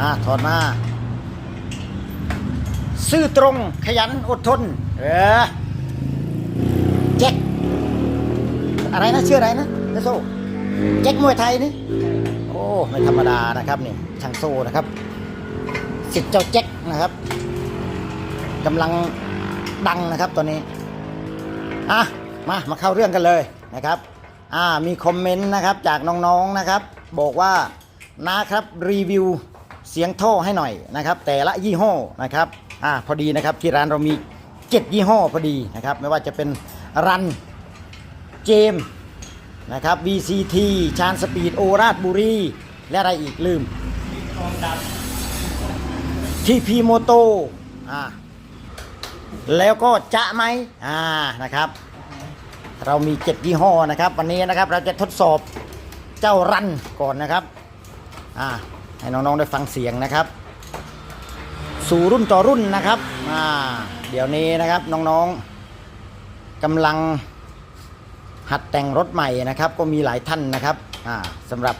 อ่าถอดมา ซื่อตรงขยันอดทน เออแจ็คอะไรนะชื่ออะไรนะเจโซแจ็คมวยไทยนี่โอ้ไม่ธรรมดานะครับนี่ช่างโซ่นะครับสิทธิ์เจ้าแจ็คนะครับกำลังดังนะครับตัวนี้อะมามาเข้าเรื่องกันเลยนะครับอ่ามีคอมเมนต์นะครับจากน้องๆนะครับ บอกว่านะครับรีวิว เสียงท่อให้หน่อยนะครับ แต่ละยี่ห้อนะครับอ่าพอดีนะครับที่ร้านเรามี 7 ยี่ห้อพอดีนะครับ ไม่ว่าจะเป็นรันเจมนะครับ VCT ชานสปีดโอราชบุรี และอะไรอีกลืมทีพีโมโตอ่าแล้วก็จะไหมอ่านะครับ เรามีเจ็ดยี่ห้อนะครับ วันนี้นะครับเราจะทดสอบเจ้ารันก่อนนะครับอ่า ให้น้องๆได้ฟังเสียงนะครับ สู่รุ่นต่อรุ่นนะครับอ่าเดี๋ยวนี้นะครับน้องๆกำลังหัดแต่งรถใหม่นะครับ ก็มีหลายท่านนะครับอ่าสำหรับ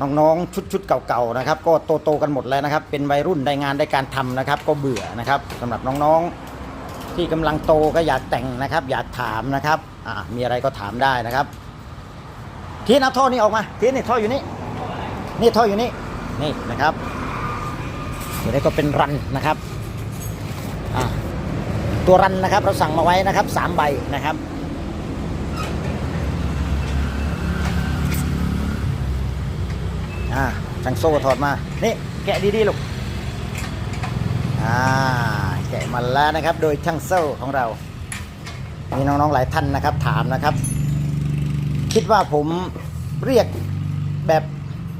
น้องๆชุดๆเก่าๆนะครับ ก็โตๆกันหมดแล้วนะครับ เป็นวัยรุ่นได้งานได้การทำนะครับ ก็เบื่อนะครับสำหรับน้องๆที่กำลังโตก็อยากแต่งนะครับ อยากถามนะครับอ่ามีอะไรก็ถามได้นะครับทีนเอาท่อนี้ออกมาทีนนี่ท่ออยู่นี่นี่ท่ออยู่นี่ นี่นะครับเดี๋ยวนี้ก็เป็นรันนะครับตัวรันนะครับเราสั่งมาไว้นะครับสามใบนะครับช่างโซ่ถอดมา นี่แกะดีๆลูกแกะมาแล้วนะครับ โดยช่างโซ่ของเรา มีน้องๆหลายท่านนะครับ ถามนะครับ คิดว่าผมเรียกแบบ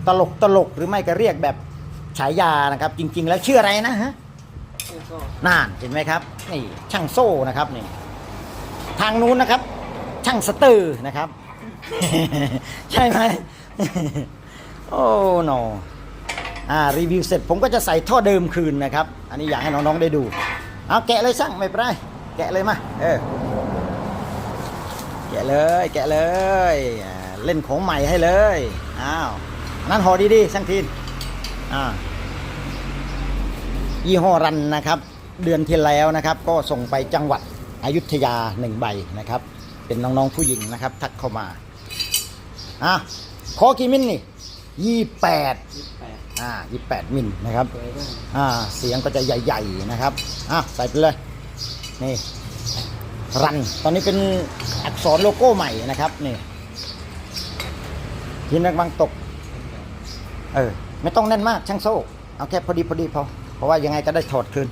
ตลกตลกหรือไม่ก็เรียกแบบฉายานะครับ จริง ๆ แล้วชื่ออะไรนะฮะน่านเห็นไหมครับนี่ช่างโซ่นะครับนี่ทางนู้นนะครับ ช่างสเตอร์นะครับ ใช่ไหมโอ้โนอ่ารีวิวเสร็จผมก็จะใส่ท่อเดิมคืนนะครับ อันนี้อยากให้น้องๆได้ดูเอาแกะเลยช่างไม่เป็นไรแกะเลยมาเออแกะเลยแกะเลย เล่นของใหม่ให้เลยอ้าว นั่นห่อดีๆช่างทีนอ่ายี่ห้อรันนะครับ เดือนที่แล้วนะครับ ก็ส่งไปจังหวัดอยุธยาหนึ่งใบนะครับ เป็นน้องๆผู้หญิงนะครับ ทักเข้ามาอะขอกี่มิลนี่ยี่แปดอ่า28มิลนะครับอ่าเสียงก็จะใหญ่ ๆนะครับอะใส่ไปเลยนี่รัน ตอนนี้เป็นอักษรโลโก้ใหม่นะครับนี่ทีนักบางตก เออ ไม่ต้องแน่นมากช่างโซ่เอาแค่พอดีพอดีพอ เพราะว่ายังไงก็ได้ถอดคืน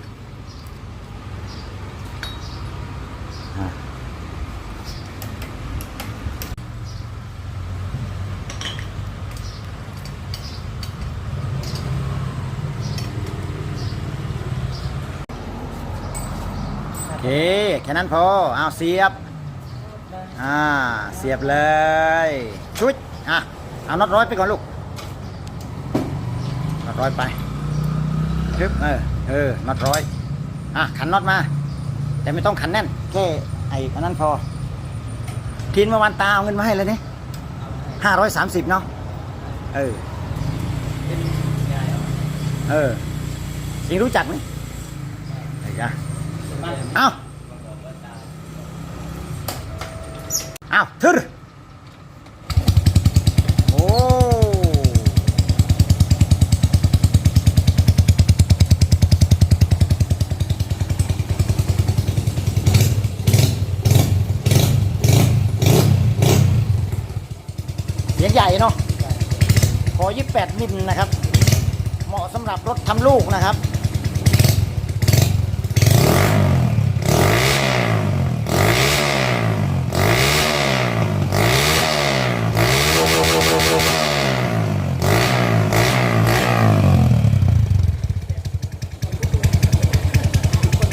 โอเคแค่นั้นพอเอาเสียบ อ่า เสียบเลย ชุด อะ เอาน็อตร้อยไปก่อนลูก น็อตร้อยไปทึบเออเออน็อตร้อยอะขันน็อตมา แต่ไม่ต้องขันแน่นแค่ไอ้อันนั้นพอทีนเมื่อวันตาเอาเงินมาให้เลยนี่ห้าร้อยสามสิบเนาะเออเออสิงรู้จักไหมไอ้ยะเอาเอาทึรโอ้ เสียงใหญ่เนาะข อ 28 มิลนะครับ เหมาะสำหรับรถทำลูกนะครับ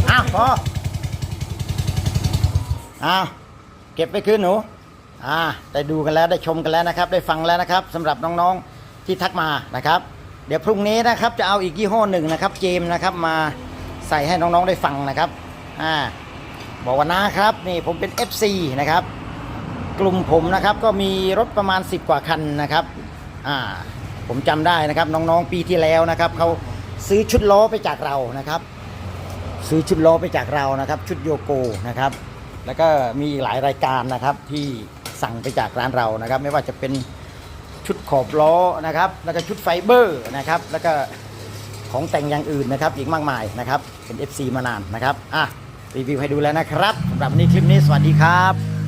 อ้าวพออ้าวเก็บไปคืนหนูอ่าได้ดูกันแล้วได้ชมกันแล้วนะครับ ได้ฟังแล้วนะครับสำหรับน้องๆ ที่ทักมานะครับ เดี๋ยวพรุ่งนี้นะครับจะเอาอีกยี่ห้อหนึ่งนะครับเจมนะครับมาใส่ให้น้องๆได้ฟังนะครับอ่าบอกว่านะครับนี่ผมเป็น FC นะครับ กลุ่มผมนะครับก็มีรถประมาณ 10 กว่าคันนะครับอ่าผมจำได้นะครับน้องๆปีที่แล้วนะครับเขาซื้อชุดล้อไปจากเรานะครับ ซื้อชุดล้อไปจากเรานะครับ ชุดโยโกนะครับแล้วก็มีหลายรายการนะครับที่สั่งไปจากร้านเรานะครับ ไม่ว่าจะเป็น ชุดขอบล้อนะครับ แล้วก็ชุดไฟเบอร์นะครับ แล้วก็ของแต่งอย่างอื่นนะครับ อีกมากมายนะครับ เป็น FC มานานนะครับ อะ รีวิวให้ดูแล้วนะครับสำหรับวันนี้คลิปนี้สวัสดีครับ